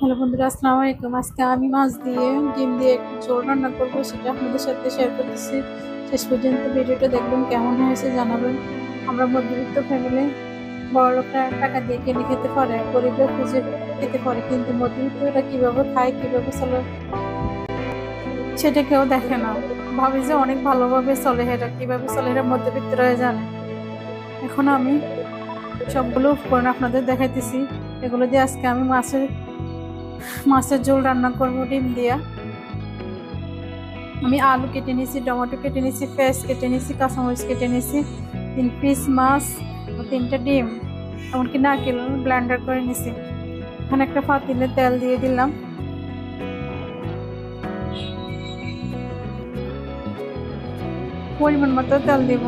Hello বন্ধুরা, আসসালামু আলাইকুম। আজকে আমি মাছ দিয়ে, ডিম দিয়ে একটু ঝোল রান্না করব, সেটা আপনাদের সাথে শেয়ার করতেছি। শেষ পর্যন্ত ভিডিওটা দেখবেন কেমন হয়েছে, জানাবেন। আমরা মধ্যবিত্ত ফ্যামিলি বড় লোকরা টাকা দিয়ে কিনে খেতে পারে, গরিবরা খুঁজে খেতে পারে, কিন্তু মধ্যবিত্তরা কীভাবে খায়, কীভাবে চলে, সেটা কেউ দেখে না। ভাবে যে অনেক ভালোভাবে চলে এরা, কীভাবে চলে এরা মধ্যবিত্তরা জানে। এখন আমি সবগুলো উপকরণ আপনাদের দেখাইতেছি। এগুলো দিয়ে আজকে আমি মাছের মাছের ঝোল রান্না করব, ডিম দিয়া। আমি আলু কেটে নিয়েছি, টমেটো কেটে নিয়েছি পেঁয়াজ কেটে নিয়েছি, কাঁচামরিচ কেটে নিয়েছি, তিন পিস মাছ, তিনটা ডিম, এমনকি নারকেল ব্লেন্ডার করে নিয়েছি। এখানে একটা পাতিলে তেল দিয়ে দিলাম। পরিমাণ মতো তেল দিব।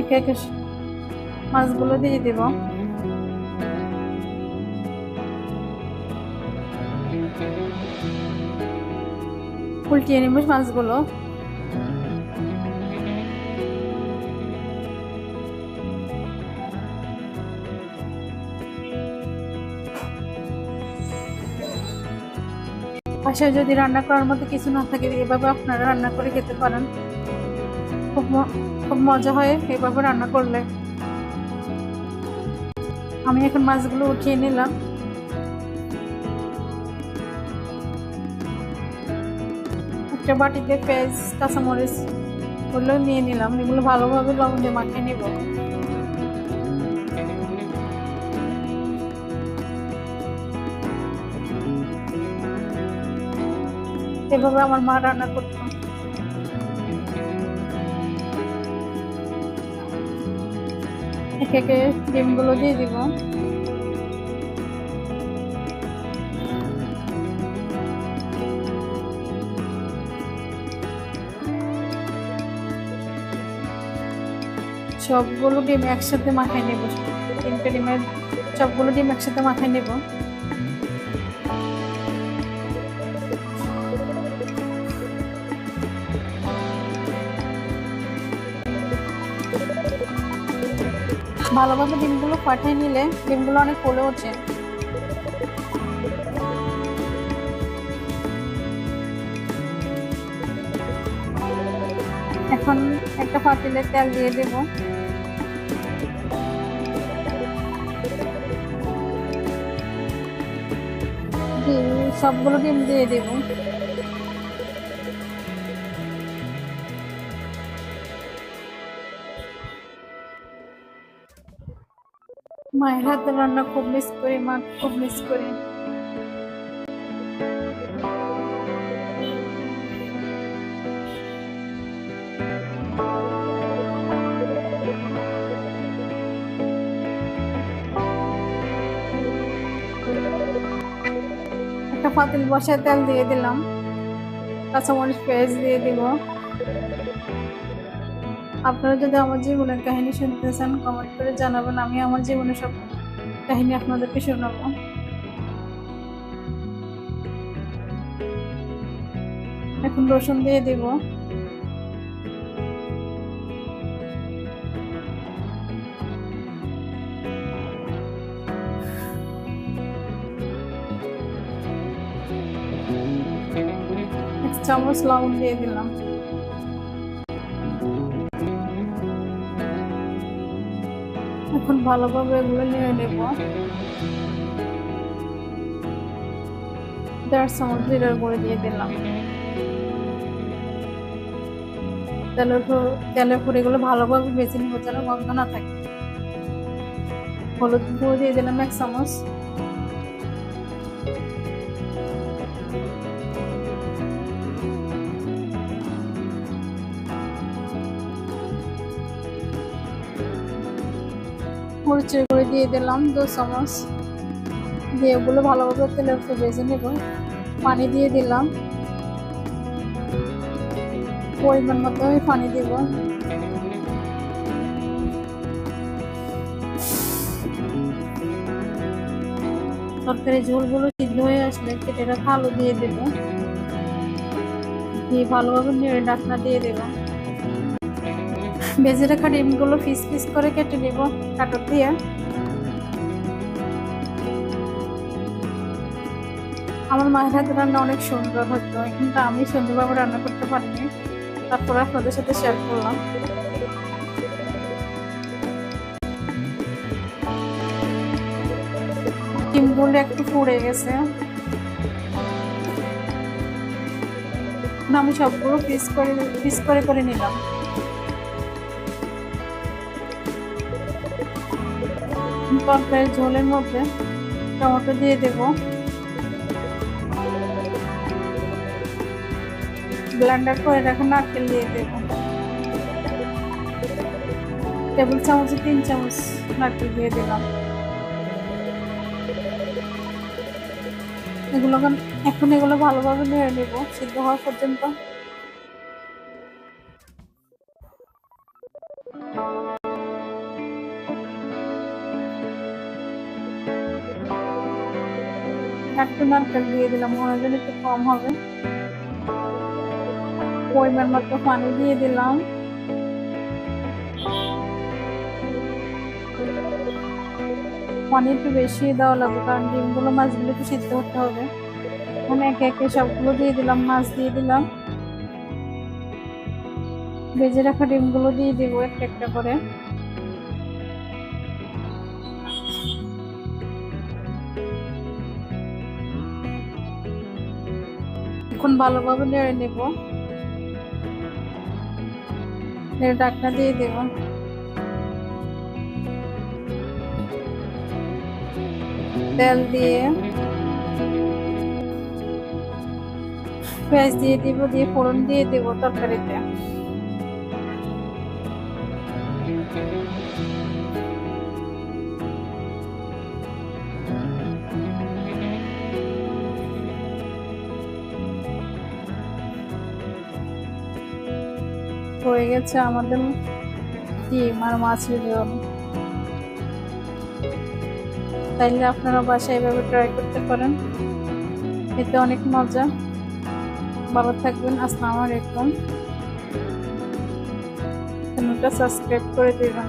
একে একে মাছগুলো দিয়ে দিব। উল্টিয়ে নেব মাছগুলো। বাসায় যদি রান্না করার মতো কিছু না থাকে, এভাবে আপনারা রান্না করে খেতে পারেন। খুব খুব মজা হয় এভাবে রান্না করলে। আমি এখন মাছগুলো উঠিয়ে নিলাম। একটা বাটিতে পেঁয়াজ কাঁচামরিচ ওগুলো নিয়ে নিলাম। এগুলো ভালোভাবে লবণ দিয়ে মাখিয়ে নিব। এভাবে আমার মা রান্না করতো। একে একে ডিমগুলো দিয়ে দিব। সবগুলো ডিম একসাথে মাখায় নেব। তিনটে ডিমের সবগুলো ডিম একসাথে মাখায় নেব। ভালোভাবে ডিমগুলো পাঠিয়ে নিলে ডিমগুলো অনেক ফুলে ওঠে এখন একটা পাতিলে তেল দিয়ে দেব। সবগুলো ডিম দিয়ে দেব। মায়ের হাতে রান্না খুব মিস করি, মা খুব মিস করি। পাতিল বসে তেল দিয়ে দিলাম। কাঁচামরিচ পেঁয়াজ দিয়ে দিব। আপনারা যদি আমার জীবনের কাহিনী শুনতে চান কমেন্ট করে জানাবেন। আমি আমার জীবনের সব কাহিনী আপনাদেরকে শোনাবো। এখন রসুন দিয়ে দিব। চামচ লবণ দিয়ে দিলাম। এখন ভালোভাবে এগুলো নিয়ে নেব। দেড় চামচ জিরার গুঁড়ো দিয়ে দিলাম। তেলের তেলের উপর এগুলো ভালোভাবে বেছে নিব যেন গন্ধ না থাকে। হলুদ গুঁড়ো দিয়ে দিলাম এক চামচ। মরিচের গুঁড়ো দিয়ে দিলাম দু চামচ দিয়ে ওগুলো ভালোভাবে তেলের উপর ভেজে নেব। পানি দিয়ে দিলাম। পরিমাণ মতো পানি দেব। তরকারি ঝোলগুলো সিদ্ধ হয়ে আসলে কেটে রাখা আলু দিয়ে দেব। দিয়ে ভালোভাবে নেড়ে ডাকনা দিয়ে দেবো ভেজে রাখা ডিমগুলো পিস পিস করে কেটে নেব কাটর দিয়ে। আমার মায়ের হাতে রান্না অনেক সুন্দর হতো, কিন্তু আমি সুন্দরভাবে রান্না করতে পারিনি। তারপর আপনাদের সাথে শেয়ার করলাম। ডিমগুলো একটু পুড়ে গেছে। আমি সবগুলো পিস করে পিস করে করে নিলাম। তরকারির ঝোলের মধ্যে টমেটো দিয়ে দেব। ব্লেন্ডার করে রাখা নারকেল দিয়ে দেব। টেবিল চামচে তিন চামচ নারকেল দিয়ে দিলাম। এগুলো এখন এগুলো ভালোভাবে নেড়ে নেব। সিদ্ধ হওয়া পর্যন্ত একটু নারকেল দিয়ে দিলাম মনে হয় একটু কম হবে। পরিমাণ মতো পানি দিয়ে দিলাম। পানি একটু বেশি দেওয়া লাগবে, কারণ ডিমগুলো মাছগুলো একটু সিদ্ধ করতে হবে। মানে একে একে সবগুলো দিয়ে দিলাম, মাছ দিয়ে দিলাম। ভেজে রাখা ডিমগুলো দিয়ে দিব একটা একটা করে। এখন ভালোভাবে নেড়ে নেব। নেড়ে ডাকনা দিয়ে দেব। তেল দিয়ে পেঁয়াজ দিয়ে দিব, দিয়ে ফোড়ন দিয়ে দেব তরকারিতে। হয়ে গেছে আমাদের। ডিম আর মাছের ঝোল তাইলে আপনারা বাসায় এভাবে ট্রাই করতে পারেন। এতে অনেক মজা। ভালো থাকবেন। আসসালামু আলাইকুম। চ্যানেলটা সাবস্ক্রাইব করে দেবেন।